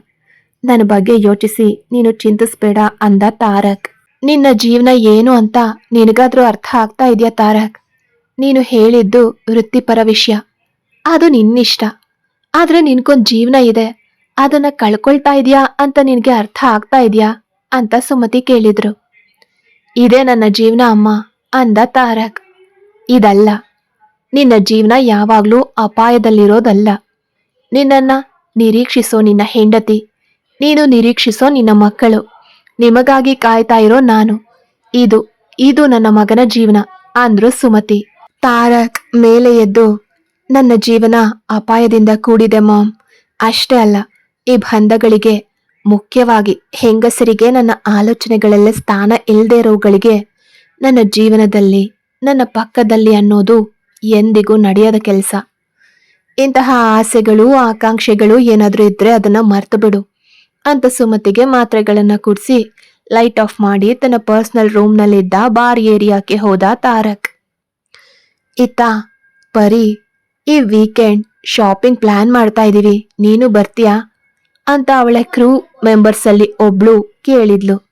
[SPEAKER 1] ನನ್ನ ಬಗ್ಗೆ ಯೋಚಿಸಿ ನೀನು ಚಿಂತಿಸ್ಬೇಡ ಅಂದ ತಾರಕ್. ನಿನ್ನ ಜೀವನ ಏನು ಅಂತ ನಿನಗಾದ್ರೂ ಅರ್ಥ ಆಗ್ತಾ ಇದೆಯಾ ತಾರಕ್? ನೀನು ಹೇಳಿದ್ದು ವೃತ್ತಿಪರ ವಿಷಯ. ಅದು ನಿನ್ನಿಷ್ಟ. ಆದ್ರೆ ನಿನ್ಗೊಂದ್ ಜೀವನ ಇದೆ. ಅದನ್ನ ಕಳ್ಕೊಳ್ತಾ ಇದೆಯಾ ಅಂತ ನಿನಗೆ ಅರ್ಥ ಆಗ್ತಾ ಇದೆಯಾ ಅಂತ ಸುಮತಿ ಕೇಳಿದ್ರು. ಇದೇ ನನ್ನ ಜೀವನ ಅಮ್ಮ, ಅಂದ ತಾರಕ್. ಇದಲ್ಲ. ನಿನ್ನ ಜೀವನ ಯಾವಾಗ್ಲೂ ಅಪಾಯದಲ್ಲಿರೋದಲ್ಲ. ನಿನ್ನನ್ನ ನಿರೀಕ್ಷಿಸೋ ನಿನ್ನ ಹೆಂಡತಿ, ನೀನು ನಿರೀಕ್ಷಿಸೋ ನಿನ್ನ ಮಕ್ಕಳು. ನಿಮಗಾಗಿ ಕಾಯ್ತಾ ಇರೋ ನಾನು. ಇದು ಇದು ನನ್ನ ಮಗನ ಜೀವನ, ಅಂದ್ರು ಸುಮತಿ. ತಾರಕ್ ಮೇಲೆ ಎದ್ದು, ನನ್ನ ಜೀವನ ಅಪಾಯದಿಂದ ಕೂಡಿದೆ ಮಾಮ್. ಅಷ್ಟೇ ಅಲ್ಲ, ಈ ಬಂಧಗಳಿಗೆ ಮುಖ್ಯವಾಗಿ ಹೆಂಗಸರಿಗೆ ನನ್ನ ಆಲೋಚನೆಗಳಲ್ಲಿ ಸ್ಥಾನ ಇಲ್ಲದೆ ಇರೋಗಳಿಗೆ ನನ್ನ ಜೀವನದಲ್ಲಿ, ನನ್ನ ಪಕ್ಕದಲ್ಲಿ ಅನ್ನೋದು ಎಂದಿಗೂ ನಡೆಯದ ಕೆಲಸ. ಇಂತಹ ಆಸೆಗಳು, ಆಕಾಂಕ್ಷೆಗಳು ಏನಾದರೂ ಇದ್ರೆ ಅದನ್ನ ಮರ್ತು ಬಿಡು. ಅಂತ ಸುಮತಿಗೆ ಮಾತ್ರೆಗಳನ್ನ ಕುಡಿಸಿ, ಲೈಟ್ ಆಫ್ ಮಾಡಿ, ತನ್ನ ಪರ್ಸನಲ್ ರೂಮ್ನಲ್ಲಿದ್ದ ಬಾರ್ ಏರಿಯಾಕ್ಕೆ ಹೋದ ತಾರಕ್. ಇತ್ತ, ಪರಿ, ಈ ವೀಕೆಂಡ್ ಶಾಪಿಂಗ್ ಪ್ಲಾನ್ ಮಾಡ್ತಾ ಇದೀವಿ, ನೀನು ಬರ್ತೀಯಾ? ಅಂತ ಅವಳ ಕ್ರೂ ಮೆಂಬರ್ಸ್ ಅಲ್ಲಿ ಒಬ್ಳು ಕೇಳಿದ್ಲು.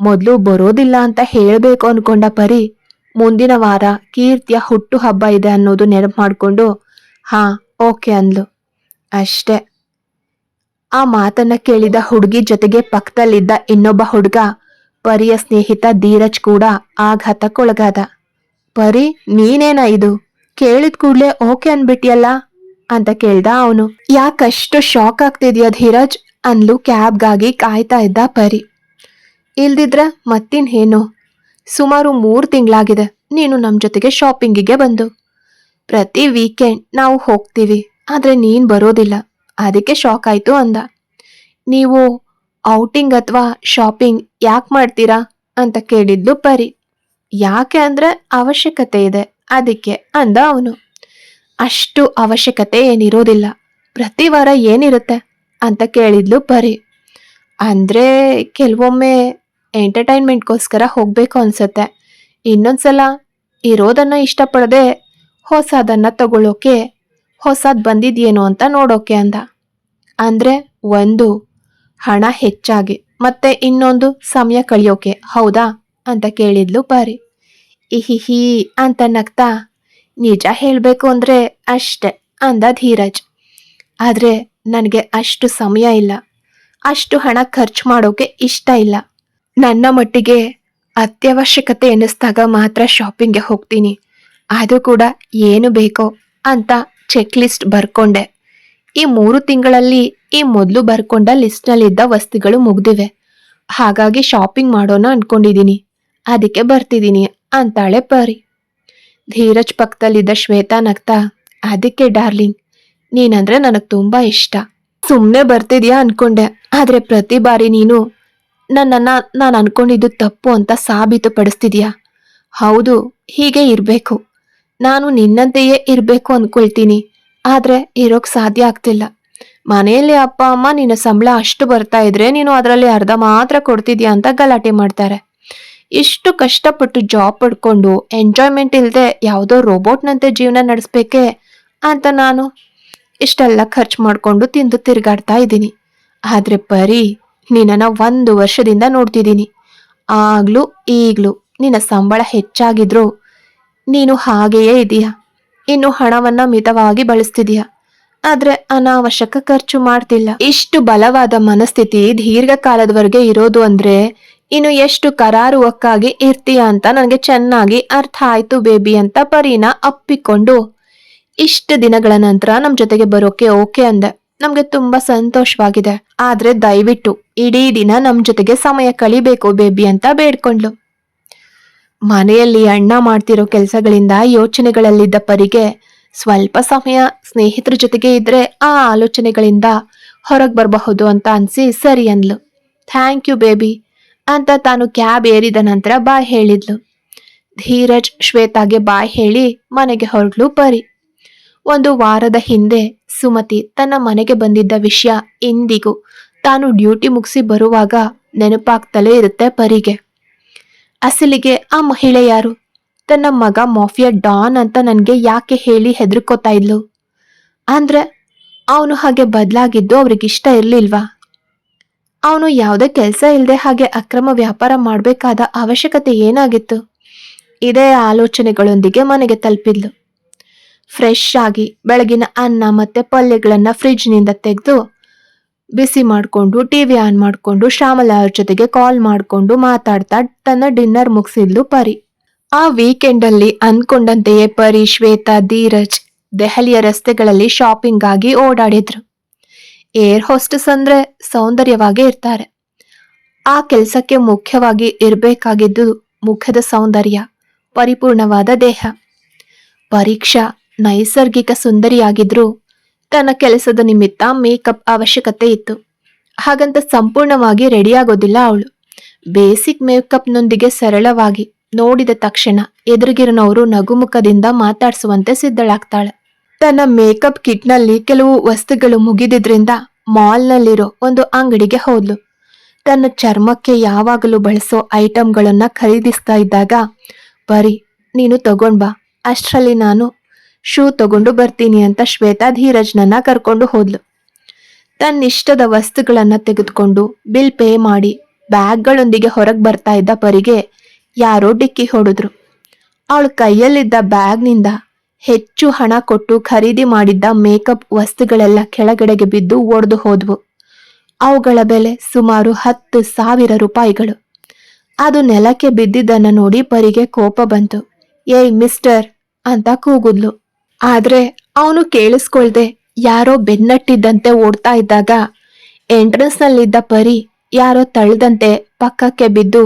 [SPEAKER 1] ಮೊದಲು ಬರೋದಿಲ್ಲ ಅಂತ ಹೇಳಬೇಕು ಅನ್ಕೊಂಡ ಪರಿ, ಮುಂದಿನ ವಾರ ಕೀರ್ತಿಯ ಹುಟ್ಟು ಹಬ್ಬ ಇದೆ ಅನ್ನೋದು ನೆನಪು ಮಾಡಿಕೊಂಡು, ಹಾ, ಓಕೆ ಅಂದ್ಲು. ಅಷ್ಟೇ. ಆ ಮಾತನ್ನ ಕೇಳಿದ ಹುಡುಗಿ ಜೊತೆಗೆ ಪಕ್ಕದಲ್ಲಿದ್ದ ಇನ್ನೊಬ್ಬ ಹುಡುಗ, ಪರಿಯ ಸ್ನೇಹಿತ ಧೀರಜ್ ಕೂಡ ಆಘಾತಕ್ಕೊಳಗಾದ. ಪರಿ, ನೀನೇನ ಇದು? ಕೇಳಿದ ಕೂಡ್ಲೆ ಓಕೆ ಅನ್ಬಿಟ್ಟಿಯಲ್ಲ ಅಂತ ಕೇಳ್ದ ಅವನು. ಯಾಕಷ್ಟು ಶಾಕ್ ಆಗ್ತಿದ್ಯಾ ಧೀರಜ್? ಅಂದ್ಲು ಕ್ಯಾಬ್ಗಾಗಿ ಕಾಯ್ತಾ ಇದ್ದ ಪರಿ. ಇಲ್ದಿದ್ರ ಮತ್ತಿನ್ನೇನು ಸುಮಾರು ಮೂರು ತಿಂಗಳಾಗಿದೆ. ನೀನು ನಮ್ಮ ಜೊತೆಗೆ ಶಾಪಿಂಗಿಗೆ ಬಂದು. ಪ್ರತಿ ವೀಕೆಂಡ್ ನಾವು ಹೋಗ್ತೀವಿ. ಆದ್ರೆ ನೀನು ಬರೋದಿಲ್ಲ. ಅದಕ್ಕೆ ಶಾಕ್ ಆಯ್ತು ಅಂದ. ನೀವು ಔಟಿಂಗ್ ಅಥವಾ ಶಾಪಿಂಗ್ ಯಾಕೆ ಮಾಡ್ತೀರಾ ಅಂತ ಕೇಳಿದ್ಲು ಪರಿ. ಯಾಕೆ ಅಂದ್ರೆ ಅವಶ್ಯಕತೆ ಇದೆ ಅದಕ್ಕೆ ಅಂದ ಅವನು. ಅಷ್ಟು ಅವಶ್ಯಕತೆ ಏನಿರೋದಿಲ್ಲ. ಪ್ರತಿ ವಾರ ಏನಿರುತ್ತೆ ಅಂತ ಕೇಳಿದ್ಲು ಪರಿ. ಅಂದ್ರೆ ಕೆಲವೊಮ್ಮೆ ಎಂಟರ್ಟೈನ್ಮೆಂಟ್ಗೋಸ್ಕರ ಹೋಗಬೇಕು ಅನ್ಸುತ್ತೆ. ಇನ್ನೊಂದ್ಸಲ ಇರೋದನ್ನ ಇಷ್ಟಪಡದೆ ಹೊಸದನ್ನ ತಗೊಳ್ಳೋಕೆ ಹೊಸದ್ ಬಂದಿದ್ಯೇನೋ ಅಂತ ನೋಡೋಕೆ ಅಂದ. ಅಂದ್ರೆ ಒಂದು, ಹಣ ಹೆಚ್ಚಾಗಿ, ಮತ್ತೆ ಇನ್ನೊಂದು ಸಮಯ ಕಳಿಯೋಕೆ, ಹೌದಾ? ಅಂತ ಕೇಳಿದ್ಲು ಬಾರಿ. ಇಹಿಹಿ ಅಂತ ನಗ್ತಾ, ನಿಜ ಹೇಳಬೇಕು ಅಂದ್ರೆ ಅಷ್ಟೆ, ಅಂದ ಧೀರಜ್. ಆದ್ರೆ ನನಗೆ ಅಷ್ಟು ಸಮಯ ಇಲ್ಲ. ಅಷ್ಟು ಹಣ ಖರ್ಚು ಮಾಡೋಕೆ ಇಷ್ಟ ಇಲ್ಲ. ನನ್ನ ಮಟ್ಟಿಗೆ ಅತ್ಯವಶ್ಯಕತೆ ಎನಿಸ್ದಾಗ ಮಾತ್ರ ಶಾಪಿಂಗ್ಗೆ ಹೋಗ್ತೀನಿ. ಅದು ಕೂಡ ಏನು ಬೇಕೋ, ಅಂತ ಚೆಕ್ ಲಿಸ್ಟ್ ಬರ್ಕೊಂಡೆ. ಈ ಮೂರು ತಿಂಗಳಲ್ಲಿ ಈ ಮೊದಲು ಬರ್ಕೊಂಡ ಲಿಸ್ಟ್ನಲ್ಲಿದ್ದ ವಸ್ತುಗಳು ಮುಗ್ದಿವೆ. ಹಾಗಾಗಿ ಶಾಪಿಂಗ್ ಮಾಡೋಣ ಅನ್ಕೊಂಡಿದ್ದೀನಿ ಅದಕ್ಕೆ ಬರ್ತಿದ್ದೀನಿ ಅಂತಾಳೆ ಪರಿ. ಧೀರಜ್ ಪಕ್ಕದಲ್ಲಿದ್ದ ಶ್ವೇತಾ ನಗ್ತಾ, ಅದಕ್ಕೆ ಡಾರ್ಲಿಂಗ್, ನೀನಂದ್ರೆ ನನಗೆ ತುಂಬಾ ಇಷ್ಟ. ಸುಮ್ಮನೆ ಬರ್ತಿದ್ಯಾ ಅನ್ಕೊಂಡೆ. ಆದರೆ ಪ್ರತಿ ಬಾರಿ ನೀನು ನನ್ನನ್ನು ನಾನು ಅನ್ಕೊಂಡಿದ್ದು ತಪ್ಪು ಅಂತ ಸಾಬೀತುಪಡಿಸ್ತಿದ್ಯಾ? ಹೌದು, ಹೀಗೆ ಇರಬೇಕು. ನಾನು ನಿನ್ನಂತೆಯೇ ಇರಬೇಕು ಅಂದ್ಕೊಳ್ತೀನಿ ಆದರೆ ಇರೋಕ್ಕೆ ಸಾಧ್ಯ ಆಗ್ತಿಲ್ಲ. ಮನೆಯಲ್ಲಿ ಅಪ್ಪ, ಅಮ್ಮ ನಿನ್ನ ಸಂಬಳ ಅಷ್ಟು ಬರ್ತಾ ಇದ್ರೆ ನೀನು ಅದರಲ್ಲಿ ಅರ್ಧ ಮಾತ್ರ ಕೊಡ್ತಿದ್ಯಾ ಅಂತ ಗಲಾಟೆ ಮಾಡ್ತಾರೆ. ಇಷ್ಟು ಕಷ್ಟಪಟ್ಟು ಜಾಬ್ ಪಡ್ಕೊಂಡು ಎಂಜಾಯ್ಮೆಂಟ್ ಇಲ್ಲದೆ ಯಾವುದೋ ರೋಬೋಟ್ನಂತೆ ಜೀವನ ನಡೆಸ್ಬೇಕೆ ಅಂತ ನಾನು ಇಷ್ಟೆಲ್ಲ ಖರ್ಚು ಮಾಡಿಕೊಂಡು ತಿಂದು ತಿರುಗಾಡ್ತಾ ಇದ್ದೀನಿ. ಆದರೆ ಪರಿ, ನಿನ್ನನ್ನು ಒಂದು ವರ್ಷದಿಂದ ನೋಡ್ತಿದ್ದೀನಿ. ಆಗ್ಲೂ ಈಗಲೂ ನಿನ್ನ ಸಂಬಳ ಹೆಚ್ಚಾಗಿದ್ರು ನೀನು ಹಾಗೆಯೇ ಇದೀಯ ಇನ್ನು ಹಣವನ್ನ ಮಿತವಾಗಿ ಬಳಸ್ತಿದೀಯ ಆದ್ರೆ ಅನಾವಶ್ಯಕ ಖರ್ಚು ಮಾಡ್ತಿಲ್ಲ. ಇಷ್ಟು ಬಲವಾದ ಮನಸ್ಥಿತಿ ದೀರ್ಘಕಾಲದವರೆಗೆ ಇರೋದು ಅಂದ್ರೆ ಇನ್ನು ಎಷ್ಟು ಕರಾರುವಕ್ಕಾಗಿ ಇರ್ತೀಯ ಅಂತ ನನಗೆ ಚೆನ್ನಾಗಿ ಅರ್ಥ ಆಯ್ತು ಬೇಬಿ ಅಂತ ಪರಿನ ಅಪ್ಪಿಕೊಂಡು. ಇಷ್ಟು ದಿನಗಳ ನಂತರ ನಮ್ ಜೊತೆಗೆ ಬರೋಕೆ ಓಕೆ ಅಂದೆ. ನಮ್ಗೆ ತುಂಬಾ ಸಂತೋಷವಾಗಿದೆ. ಆದ್ರೆ ದಯವಿಟ್ಟು ಇಡೀ ದಿನ ನಮ್ ಜೊತೆಗೆ ಸಮಯ ಕಳಿಬೇಕು ಬೇಬಿ ಅಂತ ಬೇಡ್ಕೊಂಡ್ಲು. ಮನೆಯಲ್ಲಿ ಅಣ್ಣ ಮಾಡ್ತಿರೋ ಕೆಲಸಗಳಿಂದ ಯೋಚನೆಗಳಲ್ಲಿದ್ದ ಪರಿಗೆ ಸ್ವಲ್ಪ ಸಮಯ ಸ್ನೇಹಿತರ ಜೊತೆಗೆ ಇದ್ರೆ ಆ ಆಲೋಚನೆಗಳಿಂದ ಹೊರಗೆ ಬರಬಹುದು ಅಂತ ಅನ್ಸಿ ಸರಿ ಅನ್ಲು ಥ್ಯಾಂಕ್ ಯು ಬೇಬಿ ಅಂತ ತಾನು ಕ್ಯಾಬ್ ಏರಿದ ನಂತರ ಬಾಯ್ ಹೇಳಿದ್ಲು. ಧೀರಜ್ ಶ್ವೇತಾಗೆ ಬಾಯ್ ಹೇಳಿ ಮನೆಗೆ ಹೊರಡ್ಲು ಪರಿ. ಒಂದು ವಾರದ ಹಿಂದೆ ಸುಮತಿ ತನ್ನ ಮನೆಗೆ ಬಂದಿದ್ದ ವಿಷಯ ಇಂದಿಗೂ ತಾನು ಡ್ಯೂಟಿ ಮುಗಿಸಿ ಬರುವಾಗ ನೆನಪಾಗ್ತಲೇ ಇರುತ್ತೆ ಪರಿಗೆ. ಅಸಲಿಗೆ ಆ ಮಹಿಳೆ ಯಾರು? ತನ್ನ ಮಗ ಮಾಫಿಯಾ ಡಾನ್ ಅಂತ ನನಗೆ ಯಾಕೆ ಹೇಳಿ ಹೆದರ್ಕೋತಾ ಇದ್ಲು? ಅಂದ್ರೆ ಅವನು ಹಾಗೆ ಬದಲಾಗಿದ್ದು ಅವ್ರಿಗಿಷ್ಟ ಇರಲಿಲ್ವಾ? ಅವನು ಯಾವುದೇ ಕೆಲಸ ಇಲ್ಲದೆ ಹಾಗೆ ಅಕ್ರಮ ವ್ಯಾಪಾರ ಮಾಡಬೇಕಾದ ಅವಶ್ಯಕತೆ ಏನಾಗಿತ್ತು? ಇದೇ ಆಲೋಚನೆಗಳೊಂದಿಗೆ ಮನೆಗೆ ತಲುಪಿದ್ಲು. ಫ್ರೆಶ್ ಆಗಿ ಬೆಳಗಿನ ಅನ್ನ ಮತ್ತೆ ಪಲ್ಯಗಳನ್ನು ಫ್ರಿಜ್ನಿಂದ ತೆಗೆದು ಬಿಸಿ ಮಾಡಿಕೊಂಡು ಟಿ ವಿ ಆನ್ ಮಾಡಿಕೊಂಡು ಶ್ಯಾಮಲಾ ಅವ್ರ ಜೊತೆಗೆ ಕಾಲ್ ಮಾಡಿಕೊಂಡು ಮಾತಾಡ್ತಾ ತನ್ನ ಡಿನ್ನರ್ ಮುಗಿಸಿದ್ಲು ಪರಿ. ಆ ವೀಕೆಂಡ್ ಅಲ್ಲಿ ಅನ್ಕೊಂಡಂತೆಯೇ ಪರಿ, ಶ್ವೇತಾ, ಧೀರಜ್ ದೆಹಲಿಯ ರಸ್ತೆಗಳಲ್ಲಿ ಶಾಪಿಂಗ್ ಆಗಿ ಓಡಾಡಿದ್ರು. ಏರ್ ಹೋಸ್ಟೆಸ್ ಅಂದ್ರೆ ಸೌಂದರ್ಯವಾಗೇ ಇರ್ತಾರೆ. ಆ ಕೆಲಸಕ್ಕೆ ಮುಖ್ಯವಾಗಿ ಇರಬೇಕಾಗಿದ್ದು ಮುಖದ ಸೌಂದರ್ಯ, ಪರಿಪೂರ್ಣವಾದ ದೇಹ. ಪರೀಕ್ಷಾ ನೈಸರ್ಗಿಕ ಸುಂದರಿಯಾಗಿದ್ರೂ. ತನ್ನ ಕೆಲಸದ ನಿಮಿತ್ತ ಮೇಕಪ್ ಅವಶ್ಯಕತೆ ಇತ್ತು. ಹಾಗಂತ ಸಂಪೂರ್ಣವಾಗಿ ರೆಡಿಯಾಗೋದಿಲ್ಲ ಅವಳು. ಬೇಸಿಕ್ ಮೇಕಪ್ನೊಂದಿಗೆ ಸರಳವಾಗಿ ನೋಡಿದ ತಕ್ಷಣ ಎದುರಿಗಿರನವರು ನಗುಮುಖದಿಂದ ಮಾತಾಡಿಸುವಂತೆ ಸಿದ್ಧಳಾಗ್ತಾಳೆ. ತನ್ನ ಮೇಕಪ್ ಕಿಟ್ನಲ್ಲಿ ಕೆಲವು ವಸ್ತುಗಳು ಮುಗಿದಿದ್ರಿಂದ ಮಾಲ್ನಲ್ಲಿರೋ ಒಂದು ಅಂಗಡಿಗೆ ಹೋದ್ಲು. ತನ್ನ ಚರ್ಮಕ್ಕೆ ಯಾವಾಗಲೂ ಬಳಸೋ ಐಟಮ್ಗಳನ್ನು ಖರೀದಿಸ್ತಾ ಇದ್ದಾಗ, ಬರೀ, ನೀನು ತಗೊಂಡ್ಬಾ ಅಷ್ಟರಲ್ಲಿ ನಾನು ಶೂ ತಗೊಂಡು ಬರ್ತೀನಿ ಅಂತ ಶ್ವೇತಾ ಧೀರಜ್ನನ್ನ ಕರ್ಕೊಂಡು ಹೋದ್ಲು. ತನ್ನಿಷ್ಟದ ವಸ್ತುಗಳನ್ನ ತೆಗೆದುಕೊಂಡು ಬಿಲ್ ಪೇ ಮಾಡಿ ಬ್ಯಾಗ್ಗಳೊಂದಿಗೆ ಹೊರಗೆ ಬರ್ತಾ ಇದ್ದ ಪರಿಗೆ ಯಾರೋ ಡಿಕ್ಕಿ ಹೊಡೆದ್ರು. ಅವಳ ಕೈಯಲ್ಲಿದ್ದ ಬ್ಯಾಗ್ನಿಂದ ಹೆಚ್ಚು ಹಣ ಕೊಟ್ಟು ಖರೀದಿ ಮಾಡಿದ್ದ ಮೇಕಪ್ ವಸ್ತುಗಳೆಲ್ಲ ಕೆಳಗಡೆಗೆ ಬಿದ್ದು ಒಡೆದು ಹೋದ್ವು. ಅವುಗಳ ಬೆಲೆ ಸುಮಾರು ಹತ್ತು ಸಾವಿರ ರೂಪಾಯಿಗಳು. ಅದು ನೆಲಕ್ಕೆ ಬಿದ್ದಿದ್ದನ್ನ ನೋಡಿ ಪರಿಗೆ ಕೋಪ ಬಂತು. ಏಯ್ ಮಿಸ್ಟರ್ ಅಂತ ಕೂಗುದ್ಲು. ಆದ್ರೆ ಅವನು ಕೇಳಿಸ್ಕೊಳ್ದೆ ಯಾರೋ ಬೆನ್ನಟ್ಟಿದ್ದಂತೆ ಓಡ್ತಾ ಇದ್ದಾಗ ಎಂಟ್ರೆನ್ಸ್ ನಲ್ಲಿದ್ದ ಪರಿ ಯಾರೋ ತಳ್ದಂತೆ ಪಕ್ಕಕ್ಕೆ ಬಿದ್ದು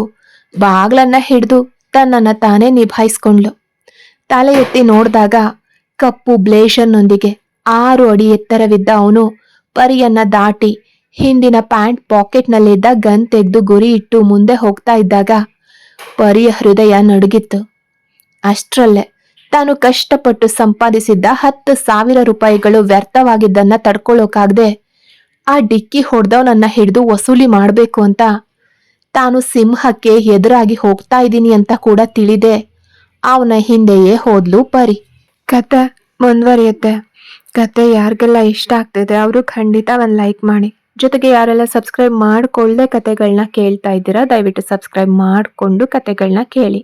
[SPEAKER 1] ಬಾಗ್ಲನ್ನ ಹಿಡಿದು ತನ್ನನ್ನ ತಾನೇ ನಿಭಾಯಿಸ್ಕೊಂಡ್ಲು. ತಲೆ ಎತ್ತಿ ನೋಡಿದಾಗ ಕಪ್ಪು ಬ್ಲೇಷರ್ನೊಂದಿಗೆ ಆರು ಅಡಿ ಎತ್ತರವಿದ್ದ ಅವನು ಪರಿಯನ್ನ ದಾಟಿ ಹಿಂದಿನ ಪ್ಯಾಂಟ್ ಪಾಕೆಟ್ನಲ್ಲಿದ್ದ ಗನ್ ತೆಗೆದು ಗುರಿ ಇಟ್ಟು ಮುಂದೆ ಹೋಗ್ತಾ ಇದ್ದಾಗ ಪರಿಯ ಹೃದಯ ನಡುಗಿತ್ತು. ಅಷ್ಟ್ರಲ್ಲೇ ತಾನು ಕಷ್ಟಪಟ್ಟು ಸಂಪಾದಿಸಿದ್ದ ಹತ್ತು ಸಾವಿರ ರೂಪಾಯಿಗಳು ವ್ಯರ್ಥವಾಗಿದ್ದನ್ನ ತಡ್ಕೊಳ್ಳೋಕಾಗದೆ ಆ ಡಿಕ್ಕಿ ಹೊಡೆದವನನ್ನ ಹಿಡಿದು ವಸೂಲಿ ಮಾಡಬೇಕು ಅಂತ. ತಾನು ಸಿಂಹಕ್ಕೆ ಎದುರಾಗಿ ಹೋಗ್ತಾ ಇದ್ದೀನಿ ಅಂತ ಕೂಡ ತಿಳಿದೆ. ಅವನ ಹಿಂದೆಯೇ ಹೋದ್ಲು ಪರಿ. ಕತೆ ಮುಂದುವರಿಯುತ್ತೆ. ಕತೆ ಯಾರಿಗೆಲ್ಲ ಇಷ್ಟ ಆಗ್ತಿದೆ ಅವರು ಖಂಡಿತ ಒಂದು ಲೈಕ್ ಮಾಡಿ. ಜೊತೆಗೆ ಯಾರೆಲ್ಲ ಸಬ್ಸ್ಕ್ರೈಬ್ ಮಾಡಿಕೊಳ್ಳದೆ ಕತೆಗಳನ್ನ ಕೇಳ್ತಾ ಇದ್ದೀರಾ ದಯವಿಟ್ಟು ಸಬ್ಸ್ಕ್ರೈಬ್ ಮಾಡಿಕೊಂಡು ಕತೆಗಳನ್ನ ಕೇಳಿ.